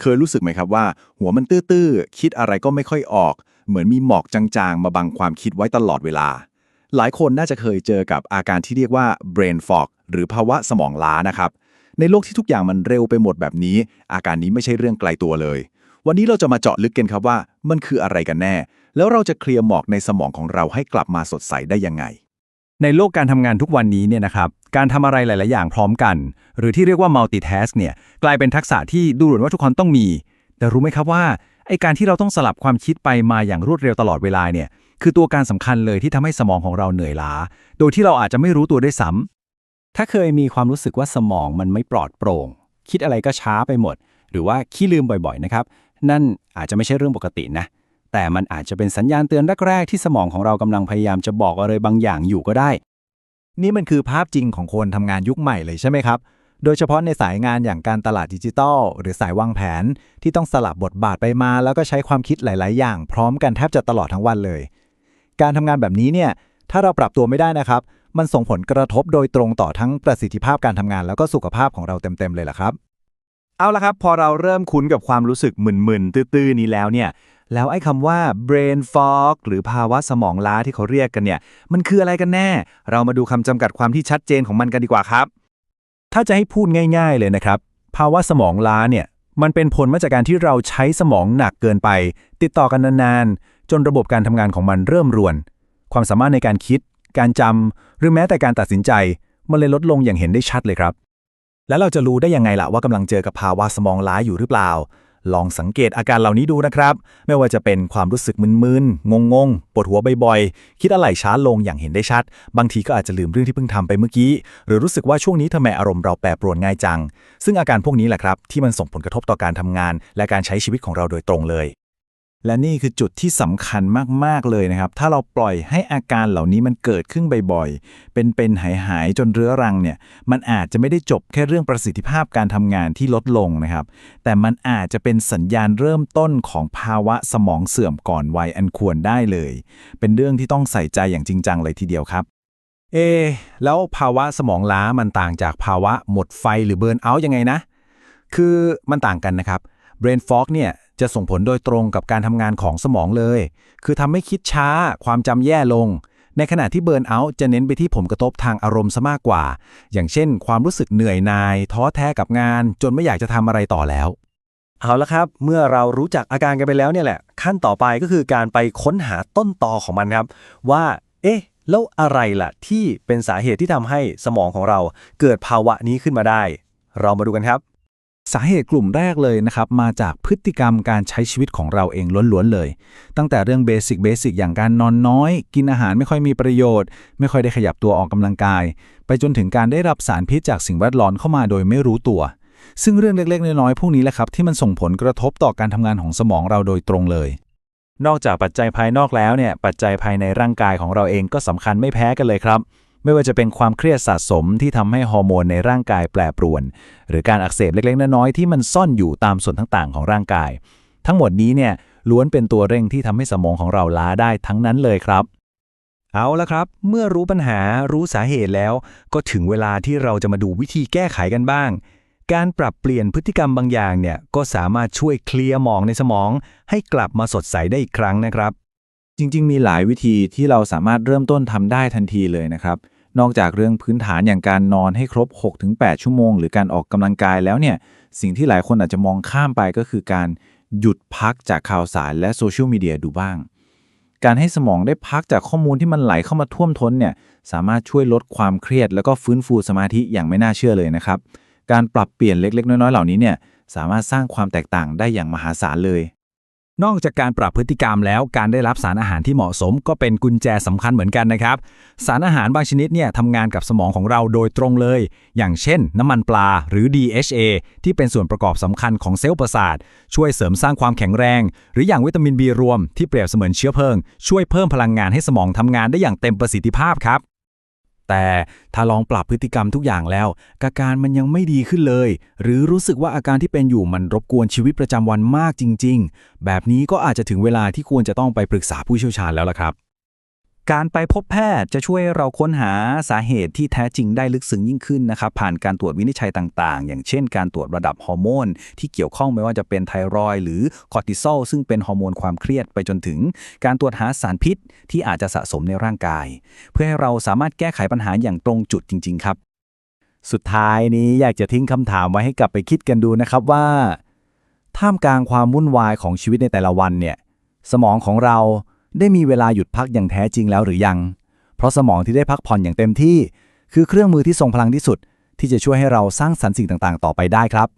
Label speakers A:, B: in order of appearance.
A: เคยรู้สึกไหมครับว่า หัวมันตื้อๆ คิดอะไรก็ไม่ค่อยออก เหมือนมีหมอกจางๆ มาบังความคิดไว้ตลอดเวลา หลายคนน่าจะเคยเจอกับอาการที่เรียกว่า brain fog หรือภาวะสมองล้านะครับ ในโลกที่ทุกอย่างมันเร็วไปหมดแบบนี้ อาการนี้ไม่ใช่เรื่องไกลตัวเลย วันนี้เราจะมาเจาะลึกกันครับว่า มันคืออะไรกันแน่ แล้วเราจะเคลียร์หมอกในสมองของเราให้กลับมาสดใสได้ยังไง
B: ในโลกการทำงานทุกวันนี้เนี่ยนะครับ การทำอะไรหลาย ๆ อย่างพร้อมกัน หรือที่เรียกว่า multitask เนี่ย กลายเป็นทักษะที่ดูเหมือนว่าทุกคนต้องมี แต่รู้ไหมครับว่า ไอการที่เราต้องสลับความคิดไปมาอย่างรวดเร็วตลอดเวลาเนี่ย คือตัวการสำคัญเลยที่ทำให้สมองของเราเหนื่อยล้า โดยที่เราอาจจะไม่รู้ตัวด้วยซ้ำ
C: ถ้าเคยมีความรู้สึกว่าสมองมันไม่ปลอดโปร่ง คิดอะไรก็ช้าไปหมด หรือว่าขี้ลืมบ่อย ๆ นะครับ นั่นอาจจะไม่ใช่เรื่องปกตินะ แต่มันอาจจะเป็นสัญญาณเตือนแรกๆ ที่สมองของเรากำลังพยายามจะบอกอะไรบางอย่างอยู่ก็ได้
D: นี่มันคือภาพจริงของคนทำงานยุคใหม่เลยใช่ไหมครับ โดยเฉพาะในสายงานอย่างการตลาดดิจิทัล หรือสายวางแผน ที่ต้องสลับบทบาทไปมา แล้วก็ใช้ความคิดหลาย ๆ อย่าง พร้อมกันแทบจะตลอดทั้งวันเลย การทำงานแบบนี้เนี่ยถ้าเราปรับตัวไม่ได้นะครับ มันส่งผลกระทบโดยตรงต่อทั้งประสิทธิภาพการทำงาน แล้วก็สุขภาพของเราเต็ม ๆ เลยล่ะครับ
E: เอาละครับ พอเราเริ่มคุ้นกับความรู้สึกมึนๆตื้อๆนี้แล้วเนี่ย แล้วไอ้คำว่า brain fog หรือภาวะสมองล้าที่เขาเรียกกันเนี่ย มันคืออะไรกันแน่ เรามาดูคำจำกัดความที่ชัดเจนของมันกันดีกว่าครับ
B: ถ้าจะให้พูดง่าย ๆ เลยนะครับ ภาวะสมองล้าเนี่ย มันเป็นผลมาจากการที่เราใช้สมองหนักเกินไป ติดต่อกันนานๆ จนระบบการทำงานของมันเริ่มรวน ความสามารถในการคิด การจำหรือแม้แต่การตัดสินใจ มันเลยลดลงอย่างเห็นได้ชัดเลยครับ
D: แล้วเราจะรู้ได้ยังไงล่ะว่ากำลังเจอกับภาวะสมองล้าอยู่หรือเปล่า ลองสังเกตอาการเหล่านี้ดูนะครับ ไม่ว่าจะเป็นความรู้สึกมึนๆ งงๆ ปวดหัวบ่อยๆ คิดอะไรช้าลงอย่างเห็นได้ชัด บางทีก็อาจจะลืมเรื่องที่เพิ่งทำไปเมื่อกี้ หรือรู้สึกว่าช่วงนี้ทำไมอารมณ์เราแปรปรวนง่ายจัง ซึ่งอาการพวกนี้แหละครับที่มันส่งผลกระทบต่อการทำงาน และการใช้ชีวิตของเราโดยตรงเลย
A: และนี่คือจุดที่สำคัญมาก ๆ เลยนะครับ ถ้าเราปล่อยให้อาการเหล่านี้มันเกิดขึ้นบ่อยๆ เป็นๆ หาย ๆ จนเรื้อรังเนี่ย มันอาจจะไม่ได้จบแค่เรื่องประสิทธิภาพการทำงานที่ลดลงนะครับ แต่มันอาจจะเป็นสัญญาณเริ่มต้นของภาวะสมองเสื่อมก่อนวัยอันควรได้เลย เป็นเรื่องที่ต้องใส่ใจอย่างจริงจังเลยทีเดียวครับ
B: เอ แล้วภาวะสมองล้ามันต่างจากภาวะหมดไฟหรือเบิร์นเอาท์ยังไงนะ คือมันต่างกันนะครับ brain fog เนี่ย จะส่งผลโดยตรงกับการทำงานของสมองเลย คือทำให้คิดช้า ความจำแย่ลง ในขณะที่เบิร์นเอาท์จะเน้นไปที่ผลกระทบทางอารมณ์ซะมากกว่า อย่างเช่น ความรู้สึกเหนื่อยนาย ท้อแท้กับงาน จนไม่อยากจะทำอะไรต่อแล้ว
E: เอาละครับ เมื่อเรารู้จักอาการกันไปแล้วเนี่ยแหละ ขั้นต่อไปก็คือการไปค้นหาต้นตอของมันครับ ว่า เอ๊ะแล้วอะไรล่ะที่เป็นสาเหตุที่ทำให้สมองของเราเกิดภาวะนี้ขึ้นมาได้ เรามาดูกันครับ
D: สาเหตุกลุ่มแรกเลยนะครับ มาจากพฤติกรรมการใช้ชีวิตของเราเองล้วนๆเลย ตั้งแต่เรื่องเบสิกเบสิกอย่างการนอนน้อย กินอาหารไม่ค่อยมีประโยชน์ ไม่ค่อยได้ขยับตัวออกกำลังกาย ไปจนถึงการได้รับสารพิษจากสิ่งแวดล้อมเข้ามาโดยไม่รู้ตัว ซึ่งเรื่องเล็กๆ น้อยๆพวกนี้แหละครับที่มันส่งผลกระทบต่อการทำงานของสมองเราโดยตรงเลย
E: นอกจากปัจจัยภายนอกแล้วเนี่ยปัจจัยภายในร่างกายของเราเองก็สำคัญไม่แพ้กันเลยครับ ไม่ว่าจะเป็นความเครียดสะสมที่ทำให้ฮอร์โมนในร่างกายแปรปรวน หรือการอักเสบเล็กๆน้อยๆที่มันซ่อนอยู่ตามส่วนต่างๆ ของร่างกาย ทั้งหมดนี้เนี่ยล้วนเป็นตัวเร่งที่ทำให้สมองของเราล้าได้ทั้งนั้นเลยครับ
B: เอาละครับ เมื่อรู้ปัญหารู้สาเหตุแล้ว ก็ถึงเวลาที่เราจะมาดูวิธีแก้ไขกันบ้าง การปรับเปลี่ยนพฤติกรรมบางอย่างเนี่ยก็สามารถช่วยเคลียร์หมองในสมอง ให้กลับมาสดใสได้อีกครั้งนะครับ
A: จริง ๆ มีหลายวิธีที่เราสามารถเริ่มต้นทำได้ทันทีเลยนะครับ นอกจากเรื่องพื้นฐานอย่างการนอนให้ครบ 6-8 ชั่วโมง หรือการออกกำลังกายแล้วเนี่ย สิ่งที่หลายคนอาจจะมองข้ามไปก็คือการหยุดพักจากข่าวสารและโซเชียลมีเดียดูบ้าง การให้สมองได้พักจากข้อมูลที่มันไหลเข้ามาท่วมท้นเนี่ย สามารถช่วยลดความเครียด แล้วก็ฟื้นฟูสมาธิอย่างไม่น่าเชื่อเลยนะครับ การปรับเปลี่ยนเล็ก ๆ น้อย ๆ เหล่านี้เนี่ย สามารถสร้างความแตกต่างได้อย่างมหาศาลเลย
B: นอกจากการปรับพฤติกรรมแล้วการได้รับสารอาหารที่เหมาะสม ก็เป็นกุญแจสำคัญเหมือนกันนะครับ สารอาหารบางชนิดเนี่ยทำงานกับสมองของเราโดยตรงเลย อย่างเช่น น้ำมันปลาหรือ DHA ที่เป็นส่วนประกอบสำคัญของเซลล์ประสาท ช่วยเสริมสร้างความแข็งแรง หรืออย่างวิตามิน B รวม ที่เปรียบเสมือนเชื้อเพลิง ช่วยเพิ่มพลังงานให้สมองทำงานได้อย่างเต็มประสิทธิภาพครับ แต่ถ้าลองปรับพฤติกรรมทุกอย่างแล้วอาการมันยังไม่ดีขึ้นเลย หรือรู้สึกว่าอาการที่เป็นอยู่มันรบกวนชีวิตประจำวันมากจริง ๆ แบบนี้ก็อาจจะถึงเวลาที่ควรจะต้องไปปรึกษาผู้เชี่ยวชาญแล้วล่ะครับ การไปพบแพทย์จะช่วยเราค้นหาสาเหตุที่แท้จริงได้ลึกซึ้งยิ่งขึ้นนะครับ ผ่านการตรวจวินิจฉัยต่างๆ อย่างเช่นการตรวจระดับฮอร์โมนที่เกี่ยวข้องไม่ว่าจะเป็นไทรอยหรือคอร์ติซอลซึ่งเป็นฮอร์โมนความเครียดไปจนถึง การตรวจหาสารพิษที่อาจจะสะสมในร่างกาย เพื่อให้เราสามารถแก้ไขปัญหาอย่างตรงจุดจริง ๆ ครับ
E: สุดท้ายนี้อยากจะทิ้งคำถามไว้ให้กลับไปคิดกันดูนะครับว่า ท่ามกลางความวุ่นวายของชีวิตในแต่ละวันเนี่ยสมองของเรา ได้มีเวลาหยุดพักอย่างแท้จริงแล้วหรือยัง เพราะสมองที่ได้พักผ่อนอย่างเต็มที่ คือเครื่องมือที่ทรงพลังที่สุด ที่จะช่วยให้เราสร้างสรรค์สิ่งต่างๆ ต่อไปได้ครับ